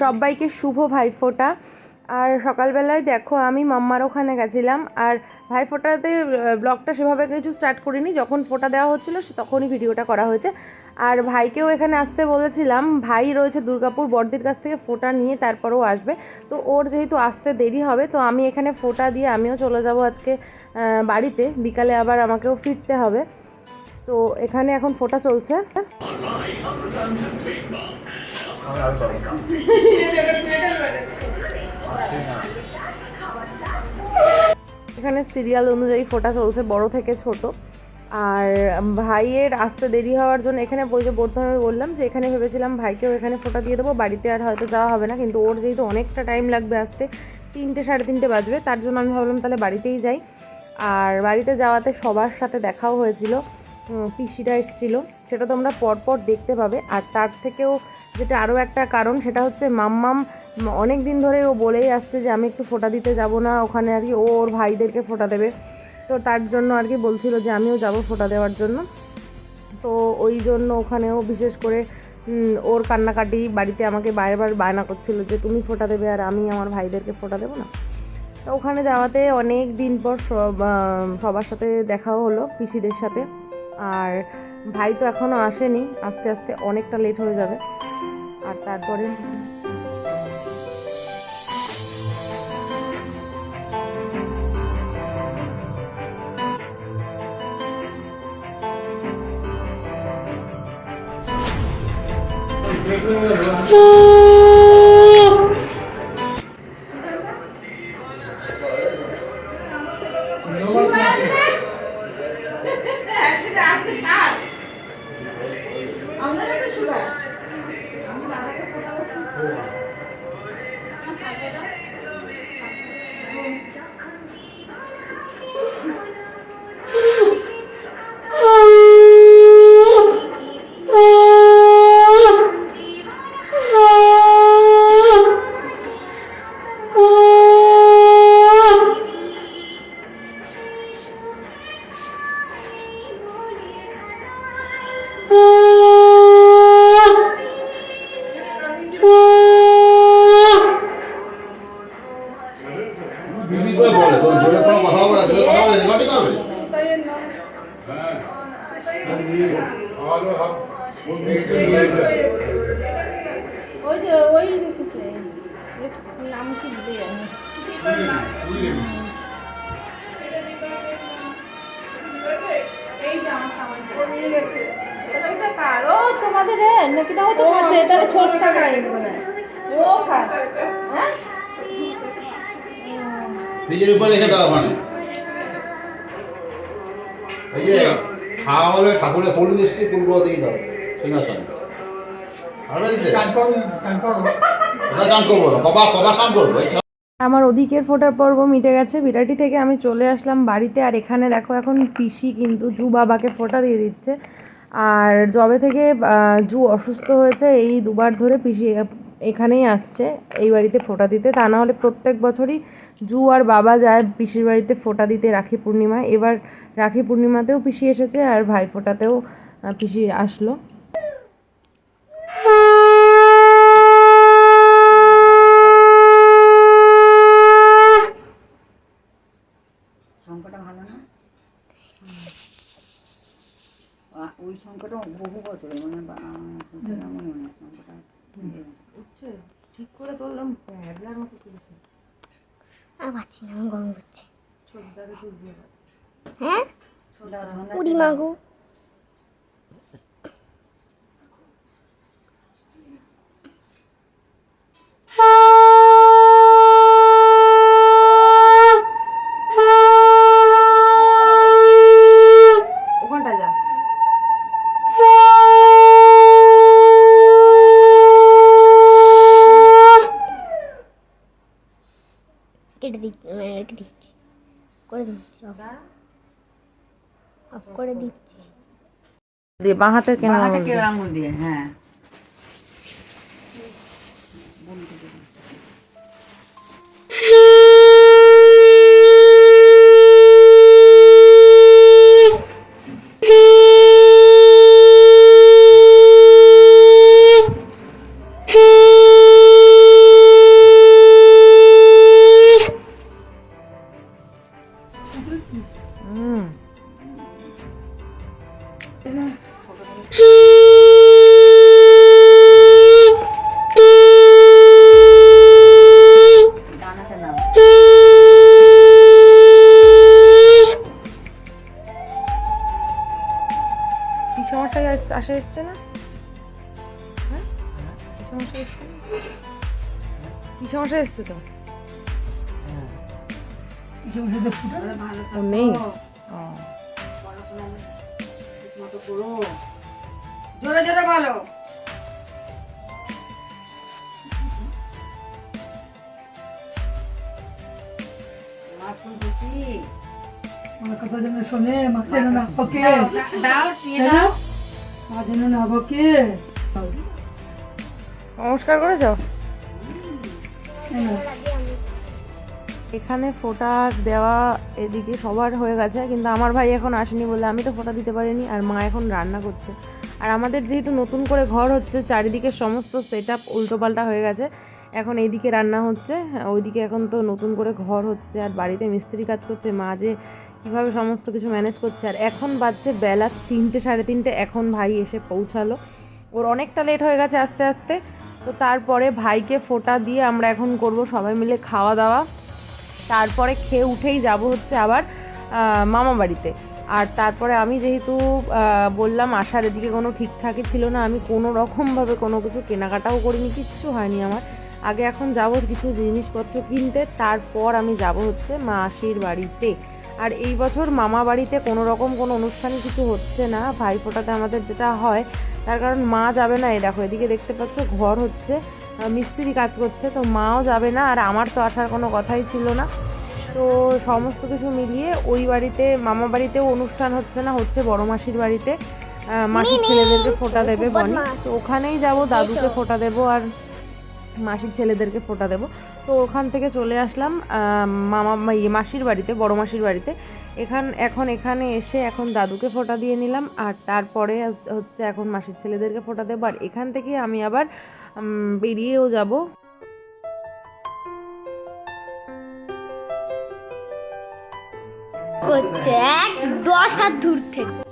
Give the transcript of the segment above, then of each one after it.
সবাইকে শুভ ভাইফোঁটা। আর সকালবেলায় দেখো আমি মাম্মার ওখানে গেছিলাম, আর ভাইফোঁটাতে ব্লগটা সেভাবে কিছু স্টার্ট করিনি। যখন ফোঁটা দেওয়া হচ্ছিল, সে তখনই ভিডিওটা করা হয়েছে। আর ভাইকেও এখানে আসতে বলেছিলাম, ভাই রয়েছে দুর্গাপুর বড়দির কাছ থেকে ফোঁটা নিয়ে তারপরেও আসবে। তো ওর যেহেতু আসতে দেরি হবে, তো আমি এখানে ফোটা দিয়ে আমিও চলে যাব আজকে বাড়িতে। বিকালে আবার আমাকেও ফিরতে হবে। তো এখানে এখন ফোটা চলছে। এখানে সিরিয়াল অনুযায়ী ফোটা চলছে, বড় থেকে ছোট। আর ভাইয়ের আসতে দেরি হওয়ার জন্য এখানে বই যে বোধভাবে বললাম যে এখানে ভেবেছিলাম ভাইকেও এখানে ফোটা দিয়ে দেবো। বাড়িতে আর হয়তো যাওয়া হবে না, কিন্তু ওর যেহেতু অনেকটা টাইম লাগবে আসতে, তিনটে সাড়ে তিনটে বাজবে, তার জন্য আমি ভাবলাম তাহলে বাড়িতেই যাই। আর বাড়িতে যাওয়াতে সবার সাথে দেখাও হয়েছিল পিসিরা এসেছিল, সেটা তোমরা পরপর দেখতে পাবে। আর তার থেকেও যেটা আরও একটা কারণ, সেটা হচ্ছে মাম্মাম অনেক দিন ধরে ও বলেই আসছে যে আমি একটু ফোটা দিতে যাব না, ওখানে আর কি ও ওর ভাইদেরকে ফোটা দেবে। তো তার জন্য আর কি বলছিল যে আমিও যাব ফোটা দেওয়ার জন্য। তো ওই জন্য ওখানেও বিশেষ করে ওর কান্নাকাটি বাড়িতে আমাকে বারবার বায়না করছিল যে তুমি ফোটা দেবে আর আমি আমার ভাইদেরকে ফোটা দেবো না। তো ওখানে যাওয়াতে অনেক দিন পর সবার সাথে দেখাও হলো, পিসিদের সাথে। আর ভাই তো এখনও আসেনি আস্তে আস্তে অনেকটা লেট হয়ে যাবে। আর তারপরে? দিদি ওই যে ওই নাম কি এটা কারও তোমাদের নাকি না ও তো খাচ্ছে তাহলে ছোট টাকা ও হ্যাঁ মানে খাওয়া হলে ঠাকুরের ফুল মিষ্টি ফুলগুলো দিয়ে দাও সিংহাসন। আমার ওদিকের ফোটার পর্ব মিটে গেছে। বিরাটি থেকে আমি চলে আসলাম বাড়িতে আর এখানে দেখো এখন পিসি কিন্তু জু বাবাকে ফোটা দিয়ে দিচ্ছে। আর জবে থেকে জু অসুস্থ হয়েছে এই দুবার ধরে পিসি এখানেই আসছে, এই বাড়িতে ফোটা দিতে। তা না হলে প্রত্যেক বছরই জু আর বাবা যায় পিসির বাড়িতে ফোটা দিতে রাখি পূর্ণিমায়। এবার রাখি পূর্ণিমাতেও পিসি এসেছে আর ভাই ফোটাতেও পিসি আসলো শঙ্কটা ভালো না আ- ওই শঙ্কটা বহু বছরের মানে বা- শঙ্করটা মনে হয় না, শঙ্কটা উঠছে ঠিক করে তুললাম হ্যাবলার মতো তুলছে আর পাচ্ছি না গরম হচ্ছে ছোটদাকে তুলবি হ্যাঁ? উড়ি মাগু। অফ করে দিচ্ছি। দিয়ে বাঁ হাতের কেন আঙুল দিয়ে হ্যাঁ। পাশে এসছে না হ্যাঁ পিসমশাই এসছে তো ও নেই ও মতো করো জোরে জোরে ভালো আমার ফুল খুশি আমার কথা যেন শোনে মাকে না দাও দাও নমস্কার করেছ? এখানে ফোটা দেওয়া এদিকে সবার হয়ে গেছে কিন্তু আমার ভাই এখন আসেনি বলে আমি তো ফোটা দিতে পারিনি আর মা এখন রান্না করছে। আর আমাদের যেহেতু নতুন করে ঘর হচ্ছে চারিদিকে সমস্ত সেট আপ উল্টোপাল্টা হয়ে গেছে। এখন এইদিকে রান্না হচ্ছে ওইদিকে এখন তো নতুন করে ঘর হচ্ছে আর বাড়িতে মিস্ত্রি কাজ করছে মা যে কীভাবে সমস্ত কিছু ম্যানেজ করছে? আর এখন বাজছে বেলা তিনটে, সাড়ে তিনটে, এখন ভাই এসে পৌঁছালো। ওর অনেকটা লেট হয়ে গেছে আস্তে আস্তে। তো তারপরে ভাইকে ফোটা দিয়ে আমরা এখন করব সবাই মিলে খাওয়া দাওয়া। তারপরে খেয়ে উঠেই যাব হচ্ছে আবার মামা বাড়িতে। আর তারপরে আমি যেহেতু বললাম আসার এদিকে কোনো ঠিকঠাকই ছিল না, আমি কোনো রকমভাবে কোনো কিছু কেনাকাটাও করিনি, কিচ্ছু হয়নি আমার। আগে এখন যাব কিছু জিনিসপত্র কিনতে, তারপর আমি যাব হচ্ছে মাসির বাড়িতে। আর এই বছর মামা বাড়িতে কোনো রকম কোনো অনুষ্ঠান কিছু হচ্ছে না ভাইফোঁটাতে আমাদের যেটা হয় তার কারণ মা যাবে না। এই দেখো এদিকে দেখতে পাচ্ছ ঘর হচ্ছে মিস্ত্রি কাজ করছে তো মাও যাবে না আর আমার তো আসার কোনো কথাই ছিল না। তো সমস্ত কিছু মিলিয়ে ওই বাড়িতে মামা বাড়িতেও অনুষ্ঠান হচ্ছে না হচ্ছে বড় মাসির বাড়িতে। মাসির ছেলেদেরকে ফোঁটা দেবে বনি। তো ওখানেই যাব দাদুকে ফোঁটা দেবো আর মাসির ছেলেদেরকে ফোঁটা দেবো। তো ওখান থেকে চলে আসলাম মামা ইয়ে, মাসির বাড়িতে বড় মাসির বাড়িতে। এখান এখন এখানে এসে এখন দাদুকে ফোঁটা দিয়ে নিলাম আর তারপরে হচ্ছে এখন মাসির ছেলেদেরকে ফোটা দেবো। আর এখান থেকে আমি আবার বেরিয়েও যাব। দশ হাত দূর থেকে।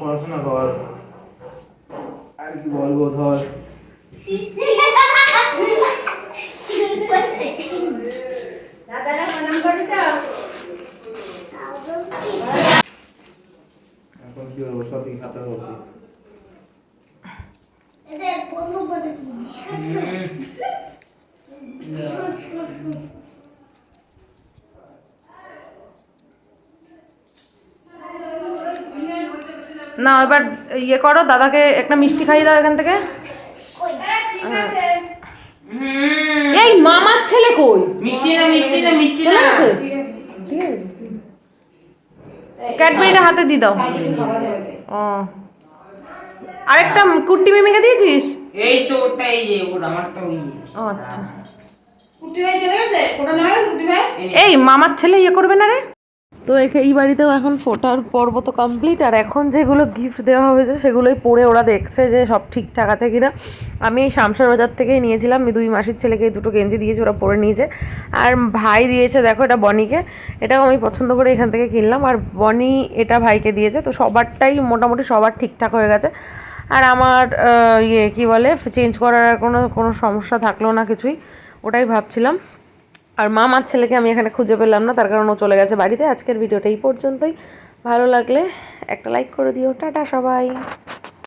পড়াশোনা কর। আর কি বলব ধর। এখন কি করব সবই খাতা করবি না এবার ইয়ে করো দাদাকে একটা মিষ্টি খাইয়ে দাও এখান থেকে। এই মামার ছেলে কই? মিষ্টি না মিষ্টি না মিষ্টি না। ক্যাডবেরিটা হাতে দিয়ে দাও। ও। আরেকটা কুট্টি মিমিকে দিয়েছিস? এই তো ওটাই যে ওর আমারটা ওই। ও আচ্ছা। কুটি ভাই চলে গেছে? ওটা না গেছে ভাই? এই মামার ছেলে ইয়ে করবে না রে? তো এই বাড়িতেও এখন ফোটার পর্ব তো কমপ্লিট আর এখন যেগুলো গিফট দেওয়া হয়েছে সেগুলোই পরে ওরা দেখছে যে সব ঠিকঠাক আছে কিনা। আমি এই শামসার বাজার থেকেই নিয়েছিলাম দুই মাসের ছেলেকে দুটো গেঞ্জি দিয়েছি, ওরা পরে নিয়েছে। আর ভাই দিয়েছে, দেখো এটা বনিকে, এটাও আমি পছন্দ করে এখান থেকে কিনলাম। আর বনি এটা ভাইকে দিয়েছে, তো সবারটাই মোটামুটি সবার ঠিকঠাক হয়ে গেছে। আর আমার ইয়ে কী বলে চেঞ্জ করার কোনো কোনো সমস্যা থাকল না কিছুই, ওটাই ভাবছিলাম। আর মা আমার ছেলেকে আমি এখানে খুঁজে পেলাম না, তার কারণ ও চলে গেছে বাড়িতে। আজকের ভিডিওটা এই পর্যন্তই। ভালো লাগলে একটা লাইক করে দিও। টাটা সবাই।